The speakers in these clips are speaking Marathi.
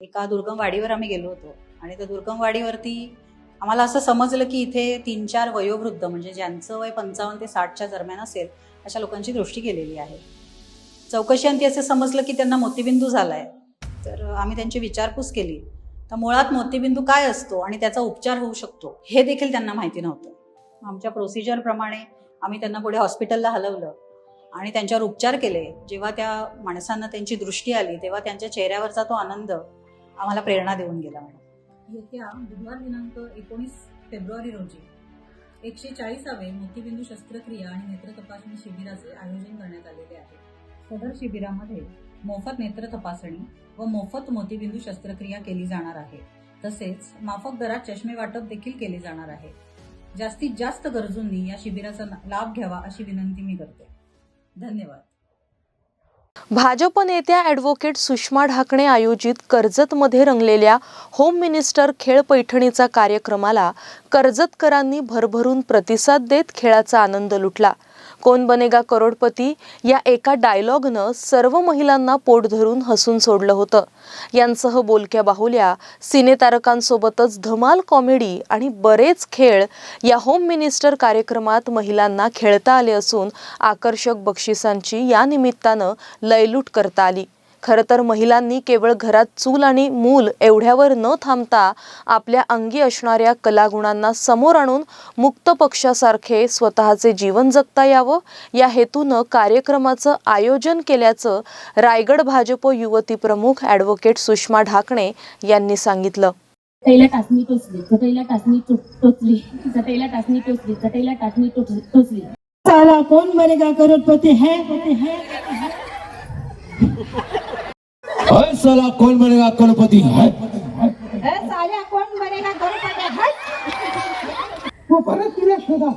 एका दुर्गम वाडीवर आम्ही गेलो होतो. आणि त्या दुर्गम वाडीवरती आम्हाला असं समजलं की इथे तीन चार वयोवृद्ध म्हणजे ज्यांचं वय पंचावन्न ते साठच्या दरम्यान असेल अशा लोकांची दृष्टी केलेली आहे. चौकशी अंती असं समजलं की त्यांना मोतीबिंदू झालाय. तर आम्ही त्यांची विचारपूस केली. तर मुळात मोतीबिंदू काय असतो आणि त्याचा उपचार होऊ शकतो हे देखील त्यांना माहिती नव्हतं. आमच्या प्रोसिजरप्रमाणे आम्ही त्यांना पुढे हॉस्पिटलला हलवलं आणि त्यांच्यावर उपचार केले. जेव्हा त्या माणसांना त्यांची दृष्टी आली तेव्हा त्यांच्या चेहऱ्यावरचा तो आनंद आम्हाला प्रेरणा देऊन गेला मॅडम. येत्या बुधवार दिनांक एकोणीस फेब्रुवारी रोजी एकशे चाळीसावे मोतीबिंदू शस्त्रक्रिया आणि नेत्र तपासणी शिबिराचे आयोजन करण्यात आलेले आहे. सदर शिबिरामध्ये मोफत नेत्र तपासणी व मोफत मोतीबिंदू शस्त्रक्रिया केली जाणार आहे. तसेच माफक दरात चष्मे वाटप देखील केले जाणार आहे. जास्तीत जास्त गरजूंनी या शिबिराचा लाभ घ्यावा अशी विनंती मी करते. धन्यवाद. भाजप नेत्या ॲडव्होकेट सुषमा ढाकणे आयोजित कर्जतमध्ये रंगलेल्या होम मिनिस्टर खेळ पैठणीचा कार्यक्रमाला कर्जतकरांनी भरभरून प्रतिसाद देत खेळाचा आनंद लुटला. कोण बनेगा करोडपती? या एका डायलॉगनं सर्व महिलांना पोट धरून हसून सोडलं होतं. यांसह बोलक्या बाहुल्या सिनेतारकांसोबतच धमाल कॉमेडी आणि बरेच खेळ या होम मिनिस्टर कार्यक्रमात महिलांना खेळता आले असून आकर्षक बक्षिसांची या निमित्तानं लयलूट करता आली. खरं तर महिलांनी केवळ घरात चूल आणि मूल एवढ्यावर न थांबता आपल्या अंगी असणाऱ्या कलागुणांना समोर आणून मुक्त पक्षासारखे स्वतःचे जीवन जगता यावं. या हेतूनं कार्यक्रमाचं आयोजन केल्याचं रायगड भाजप युवती प्रमुख ॲडव्होकेट सुषमा ढाकणे यांनी सांगितलं. चटईला टाचणी टोचली चटईला टाचणी टोचली चटईला टाचणी टोचली चटईला टाचणी टोच- टोचली. साला कौन बनेगा करोड़पति है? है. अरे साला कौन बनेगा करोड़पति? है? साल्या कोण बनेगा करोडपती? वो परत तुला शोधा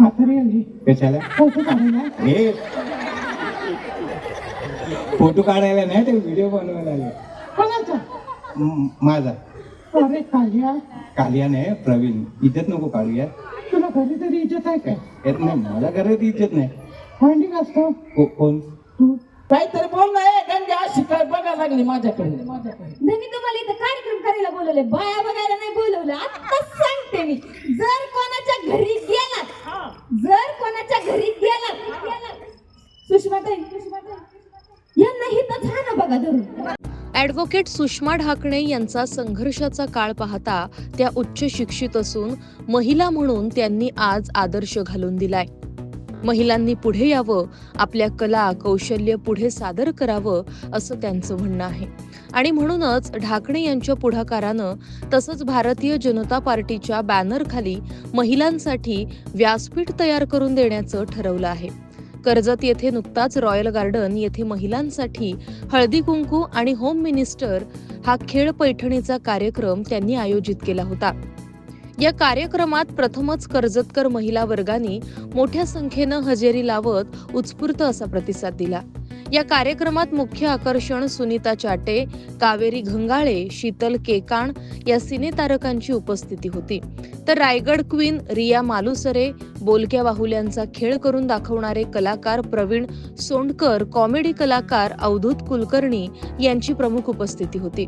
म्हातारी कशाला फोटो काढायला हे फोटो काढायला नाही ते व्हिडिओ बनवायला आले. कोणाचा? माझा. अरे कालिया. कालिया नाही प्रवीण. इज्जत नको काढूया तुला घरी तरी इज्जत आहे काय येत नाही मला घरात इज्जत नाही. भांडी घासतो. को- कोण? तू. काहीतरी बोल ना ए, गंगा शिकाय बघायला लागली माझ्याकडे? माझ्याकडे मी तुम्हाला इथं कार्यक्रम करायला बोलवले बाया बघायला नाही बोलवलं. आता सांगते मी. जर कोणाच्या घरी गेलात जर कोणाच्या घरी गेलात सुषमाताई सुषमाताई यांना हिथं झालं बघा धरून. ॲडव्होकेट सुषमा ढाकणे यांचा संघर्षाचा काळ पाहता त्या उच्च शिक्षित असून महिला म्हणून त्यांनी आज आदर्श घालून दिलाय. महिलांनी पुढे यावं आपल्या कला कौशल्य पुढे सादर करावं असं त्यांचं म्हणणं आहे. आणि म्हणूनच ढाकणे यांच्या पुढाकारानं तसंच भारतीय जनता पार्टीच्या बॅनरखाली महिलांसाठी व्यासपीठ तयार करून देण्याचं ठरवलं आहे. कर्जत येथे नुकताच रॉयल गार्डन येथे महिलांसाठी हळदी कुंकू आणि होम मिनिस्टर हा खेळ पैठणीचा कार्यक्रम त्यांनी आयोजित केला होता. या कार्यक्रमात प्रथमच कर्जतकर महिला वर्गाने मोठ्या संख्येनं हजेरी लावत उत्स्फूर्त असा प्रतिसाद दिला. या कार्यक्रमात मुख्य आकर्षण सुनीता चाटे कावेरी घंगाळे शीतल केकाण या सिनेतारकांची उपस्थिती होती. तर रायगड क्वीन रिया मालुसरे बोलक्या बाहुल्यांचा खेळ करून दाखवणारे कलाकार प्रवीण सोंडकर कॉमेडी कलाकार अवधूत कुलकर्णी यांची प्रमुख उपस्थिती होती.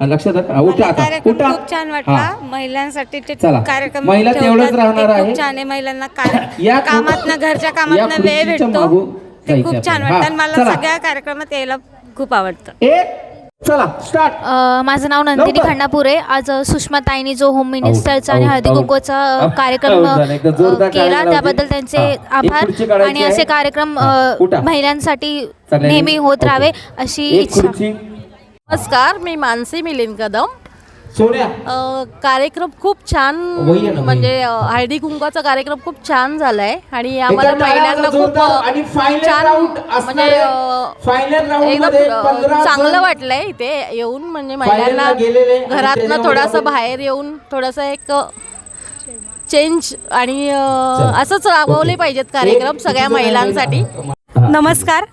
लक्षात? उठा आता कार्यक्रम उठा खूप छान वाटला महिलांसाठी ते चला. कार्यक्रम महिला. तेवढंच राहणार ते आहे. खूप छान आहे महिलांना काय या कामातनं घरच्या कामातनं वेळ भेटतो खूप छान. वाटतं आणि मला. सगळ्या कार्यक्रमात यायला खूप आवडतं एक चला स्टार्ट अ, माझं नाव नंदिनी. खंडापूर आहे आज सुषमाताईंनी जो होम मिनिस्टरचा आणि हळदी. कुंकूचा कार्यक्रम केला. त्याबद्दल त्यांचे आभार आणि असे. कार्यक्रम. महिलांसाठी. नेहमी होत. राहावे अशी इच्छा नमस्कार मी मानसी मिलिंद कदम कार्यक्रम खूप छान. म्हणजे हळदी कुंकाचा कार्यक्रम खूप छान झालाय आणि आम्हाला टाळ्या खूप छान म्हणजे एकदम मध्ये अ, 15 चांगलं वाटलंय इथे येऊन म्हणजे महिलांना घरातनं थोडंसं बाहेर येऊन थोडंसं एक चेंज आणि. असंच राबवले. पाहिजेत कार्यक्रम सगळ्या? महिलांसाठी. नमस्कार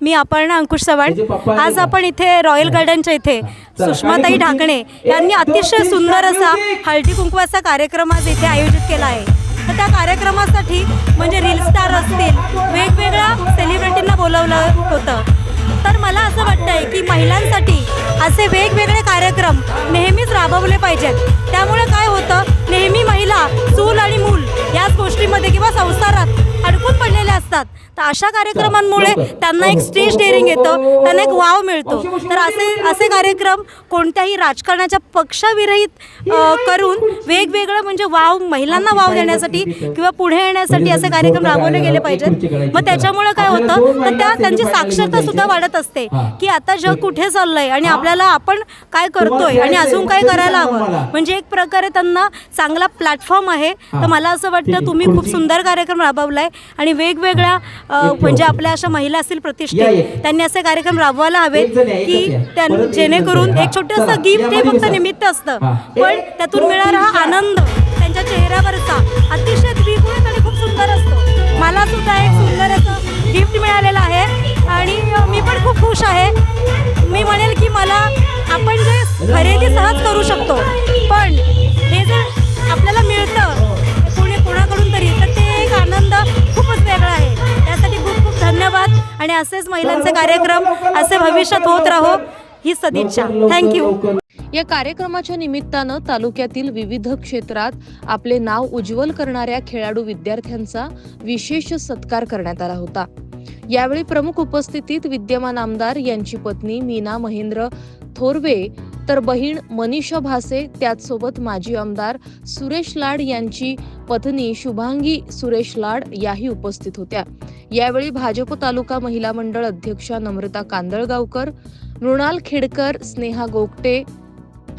मी अपर्णा अंकुश चव्हाण. आज? आपण इथे रॉयल गार्डनच्या इथे सुषमाताई ढाकणे यांनी अतिशय सुंदर असा. हळदी कुंकवाचा कार्यक्रम आज इथे आयोजित केला आहे. तर त्या कार्यक्रमासाठी म्हणजे रील स्टार असतील वेगवेगळ्या सेलिब्रिटींना बोलवलं होतं. तर मला असं वाटतंय की महिलांसाठी असे वेगवेगळे कार्यक्रम नेहमीच राबवले पाहिजेत. त्यामुळे काय होतं नेहमी तर अशा कार्यक्रमांमुळे त्यांना एक स्टेज डेअरिंग येतं त्यांना एक वाव मिळतो. तर असे असे कार्यक्रम कोणत्याही राजकारणाच्या पक्षाविरहित करून वेगवेगळं म्हणजे वाव महिलांना वाव देण्यासाठी किंवा पुढे येण्यासाठी असे कार्यक्रम राबवले गेले पाहिजेत. मग त्याच्यामुळे काय होतं? तर त्या त्यांची साक्षरता सुद्धा वाढत असते की आता जग कुठे चाललंय आणि आपल्याला आपण काय करतोय आणि अजून काय करायला हवं? म्हणजे एक प्रकारे त्यांना चांगला प्लॅटफॉर्म आहे. तर मला असं वाटतं तुम्ही खूप सुंदर कार्यक्रम राबवलाय आणि वेगवेगळ्या म्हणजे आपल्या अशा महिला असतील प्रतिष्ठित त्यांनी असे कार्यक्रम राबवायला हवेत की त्यां जेणेकरून एक छोटंसं गिफ्ट हे फक्त निमित्त असतं. पण त्यातून मिळणारा हा आनंद त्यांच्या चेहऱ्यावरचा अतिशय महिलांचे कार्यक्रम असे भविष्यात होत राहो ही सदिच्छा. थँक्यू या कार्यक्रमाच्या निमित्तानं तालुक्यातील विविध क्षेत्रात आपले नाव उज्ज्वल करणाऱ्या खेळाडू विद्यार्थ्यांचा विशेष सत्कार करण्यात आला होता. यावेळी प्रमुख उपस्थितीत विद्यमान आमदार यांची पत्नी मीना महेंद्र थोरवे तर बहीण मनीषा भासे त्याचसोबत माजी आमदार सुरेश लाड यांची पत्नी शुभांगी सुरेश लाड याही उपस्थित होत्या. यावेळी भाजप तालुका महिला मंडळ अध्यक्षा नम्रता कांदळगावकर मृणाल खेडकर स्नेहा गोगटे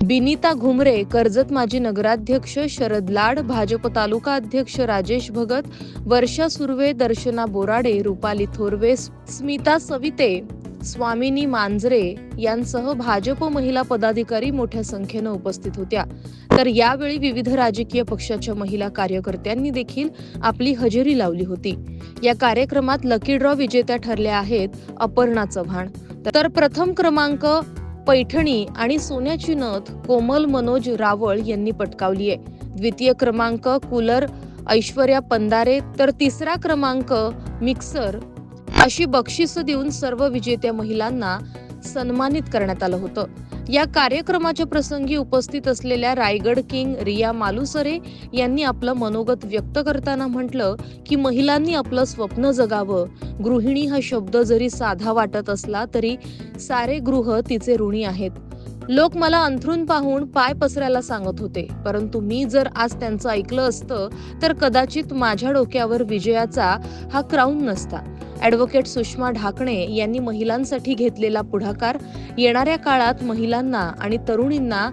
बिनिता घुमरे कर्जत माजी नगराध्यक्ष शरद लाड भाजप तालुका अध्यक्ष राजेश भगत वर्षा सुर्वे दर्शना बोराडे रुपाली थोरवे स्मिता सविते. स्वामिनी मांजरे यांसह भाजप महिला पदाधिकारी मोठ्या संख्येनं उपस्थित होत्या. तर यावेळी विविध राजकीय पक्षाच्या महिला कार्यकर्त्यांनी देखील आपली हजेरी लावली होती. या कार्यक्रमात लकी ड्रॉ विजेत्या ठरल्या आहेत अपर्णा चव्हाण. तर प्रथम क्रमांक पैठणी आणि सोन्याची नथ कोमल मनोज रावळ यांनी पटकावली आहे. द्वितीय क्रमांक कूलर ऐश्वर्या पंदारे. तर तिसरा क्रमांक मिक्सर अशी बक्षिसं देऊन सर्व विजेत्या महिलांना सन्मानित करण्यात आलं होतं. या कार्यक्रमाच्या प्रसंगी उपस्थित असलेल्या रायगड किंग रिया मालुसरे यांनी आपलं मनोगत व्यक्त करताना म्हटलं की महिलांनी आपलं स्वप्न जगावं. गृहिणी हा शब्द जरी साधा वाटत असला तरी सारे गृह तिचे ऋणी आहेत. लोक मला अंथरून पाहून पाय पसरायला सांगत होते. परंतु मी जर आज त्यांचं ऐकलं असतं तर कदाचित माझ्या डोक्यावर विजयाचा हा क्राऊन नसता. ॲडव्होकेट सुषमा ढाकणे यांनी महिलांसाठी घेतलेला पुढाकार येणाऱ्या काळात महिलांना आणि तरुणींना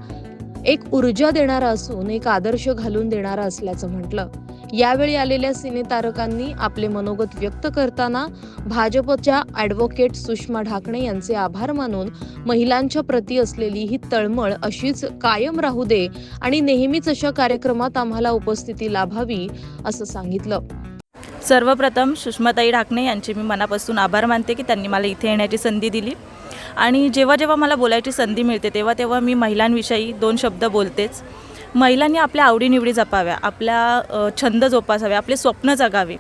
एक ऊर्जा देणारा असून एक आदर्श घालून देणारा असल्याचं म्हटलं. यावेळी आलेल्या सिनेतारकांनी आपले मनोगत व्यक्त करताना भाजपच्या ॲडव्होकेट सुषमा ढाकणे यांचे आभार मानून महिलांच्या प्रती असलेली ही तळमळ अशीच कायम राहू दे आणि नेहमीच अशा कार्यक्रमात आम्हाला उपस्थिती लाभावी असं सांगितलं. सर्वप्रथम सुषमाताई ढाकणे यांचे मी मनापासून आभार मानते की त्यांनी मला इथे येण्याची संधी दिली. आणि जेव्हा जेव्हा मला बोलायची संधी मिळते तेव्हा तेव्हा मी महिलांविषयी दोन शब्द बोलतेच. महिलांनी आपल्या आवडीनिवडी जपाव्या आपला छंद जोपासाव्या आपले स्वप्न जगावे.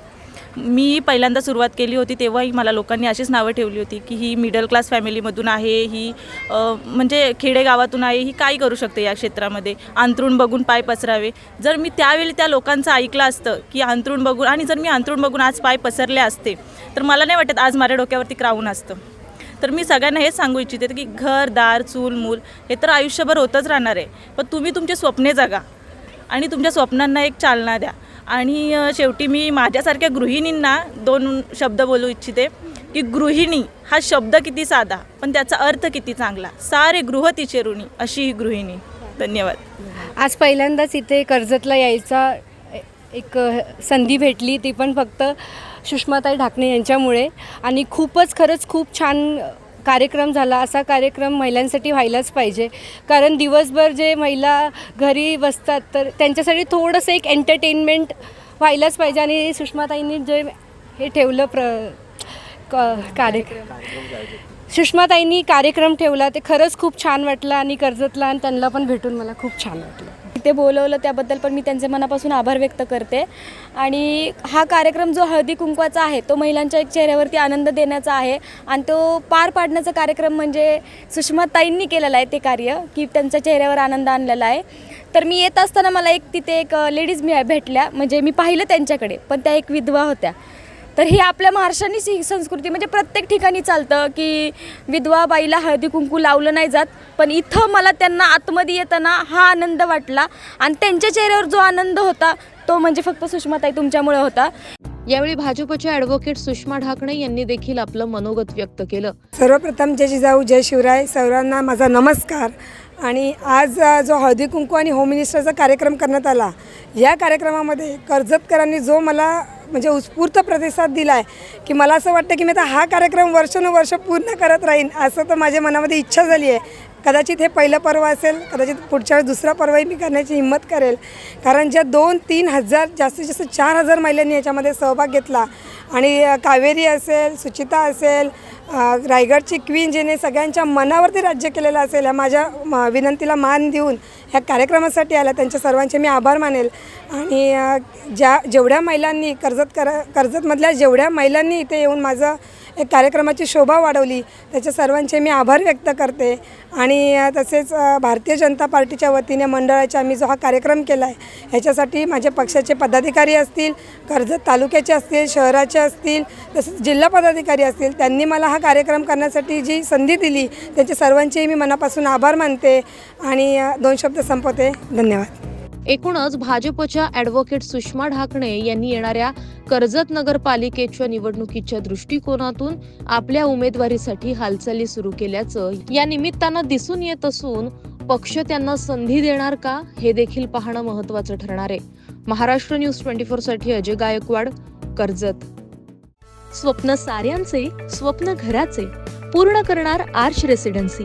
मी पहिल्यांदा सुरुवात केली होती तेव्हाही मला लोकांनी अशीच नावं ठेवली होती की ही मिडल क्लास फॅमिलीमधून आहे ही म्हणजे खेडेगावातून आहे ही काय करू शकते या क्षेत्रामध्ये? अंथरूण बघून पाय पसरावे. जर मी त्यावेळी त्या लोकांचं ऐकलं असतं की अंथरूण बघून आणि जर मी अंथरूण बघून आज पाय पसरले असते तर मला नाही वाटत आज माझ्या डोक्यावरती क्राऊन असतं. तर मी सगळ्यांना हेच सांगू इच्छिते की घर दार चूल मूल हे तर आयुष्यभर होतच राहणार आहे. पण तुम्ही तुमचे स्वप्ने जगा. आणि तुमच्या स्वप्नांना एक चालना द्या. आणि शेवटी मी माझ्यासारख्या गृहिणींना दोन शब्द बोलू इच्छिते की गृहिणी हा शब्द किती साधा पण त्याचा अर्थ किती चांगला. सारे गृह तिचे ऋणी अशी ही गृहिणी. धन्यवाद. आज पहिल्यांदाच इथे कर्जतला यायचा एक संधी भेटली. ती पण फक्त सुषमाताई ढाकणे यांच्यामुळे. आणि खूपच खरंच खूप छान कार्यक्रम झाला असा कार्यक्रम महिलांसाठी व्हायलाच पाहिजे. कारण दिवसभर जे महिला घरी बसतात तर त्यांच्यासाठी थोडंसं एक एंटरटेनमेंट व्हायलाच पाहिजे. आणि सुषमाताईंनी जे हे ठेवलं प्र क- कार्यक्रम सुषमाताईंनी कार्यक्रम ठेवला ते खरंच खूप छान वाटलं आणि कर्जतला आणि त्यांना पण भेटून मला खूप छान वाटलं. ते बोलवलं त्याबद्दल पण मी त्यांचे मनापासून आभार व्यक्त करते. आणि हा कार्यक्रम जो हळदी कुंकवाचा आहे तो महिलांच्या एक चेहऱ्यावरती आनंद देण्याचा आहे आणि तो पार पाडण्याचा कार्यक्रम म्हणजे सुषमाताईंनी केलेला आहे ते कार्य की त्यांच्या चेहऱ्यावर आनंद आणलेला आहे. तर मी येत असताना मला एक तिथे एक लेडीज मी भेटल्या म्हणजे मी पाहिलं त्यांच्याकडे पण त्या एक विधवा होत्या. तर ही आपल्या महाराष्ट्रानेच ही संस्कृती म्हणजे प्रत्येक ठिकाणी चालतं की विधवा बाईला हळदी कुंकू लावलं नाही जात पण इथं मला त्यांना आतमध्ये येताना हा आनंद वाटला आणि त्यांच्या चेहऱ्यावर जो आनंद होता तो म्हणजे फक्त सुषमाताई तुमच्यामुळे होता. यावेळी भाजपच्या ॲडव्होकेट सुषमा ढाकणे यांनी देखील आपलं मनोगत व्यक्त केलं. सर्वप्रथम जय जिजाऊ जय शिवराय सर्वांना माझा नमस्कार. आणि आज जो हळदी कुंकू आणि होम मिनिस्टरचा कार्यक्रम करण्यात आला या कार्यक्रमामध्ये कर्जतकरांनी जो मला म्हणजे उत्स्फूर्त प्रतिसाद दिला आहे की मला असं वाटतं की मी आता हा कार्यक्रम वर्षानुवर्ष पूर्ण करत राहीन असं तर माझ्या मनामध्ये इच्छा झाली आहे. कदाचित हे पहिलं पर्व असेल कदाचित पुढच्या वेळेस दुसरा पर्वही मी करण्याची हिंमत करेल. कारण ज्या दोन तीन हजार जास्तीत जास्त चार हजार महिलांनी याच्यामध्ये सहभाग घेतला. आणि कावेरी असेल सुचिता असेल रायगडची क्वीन जिने सगळ्यांच्या मनावरती राज्य केलेलं असेल ह्या माझ्या म, विनंतीला मान देऊन ह्या कार्यक्रमासाठी आल्या. त्यांच्या सर्वांचे मी आभार मानेल. आणि ज्या जेवढ्या महिलांनी कर्जत कर कर्जतमधल्या जेवढ्या महिलांनी इथे येऊन माझं एक कार्यक्रमाची शोभा वाढवली. त्याच्या सर्वांचे मी आभार व्यक्त करते. आणि तसेच भारतीय जनता पार्टीच्या वतीने मंडळाचा आम्ही जो हा कार्यक्रम केला आहे ह्याच्यासाठी माझ्या पक्षाचे पदाधिकारी असतील कर्जत तालुक्याचे असतील शहराचे असतील तसेच जिल्हा पदाधिकारी असतील त्यांनी मला हा कार्यक्रम करण्यासाठी जी संधी दिली त्यांचे सर्वांचेही मी मनापासून आभार मानते. आणि दोन शब्द संपवते. धन्यवाद. एकूणच भाजपच्या ॲडव्होकेट सुषमा ढाकणे यांनी येणाऱ्या कर्जत नगरपालिकेच्या निवडणुकीच्या दृष्टिकोनातून आपल्या उमेदवारीसाठी हालचाली सुरू केल्याचं या निमित्तानं दिसून येत असून पक्ष त्यांना संधी देणार का हे देखील पाहणं महत्वाचं ठरणार आहे. महाराष्ट्र न्यूज ट्वेंटी फोरसाठी अजय गायकवाड कर्जत. स्वप्न साऱ्यांचे स्वप्न घराचे पूर्ण करणार आर्च रेसिडेन्सी.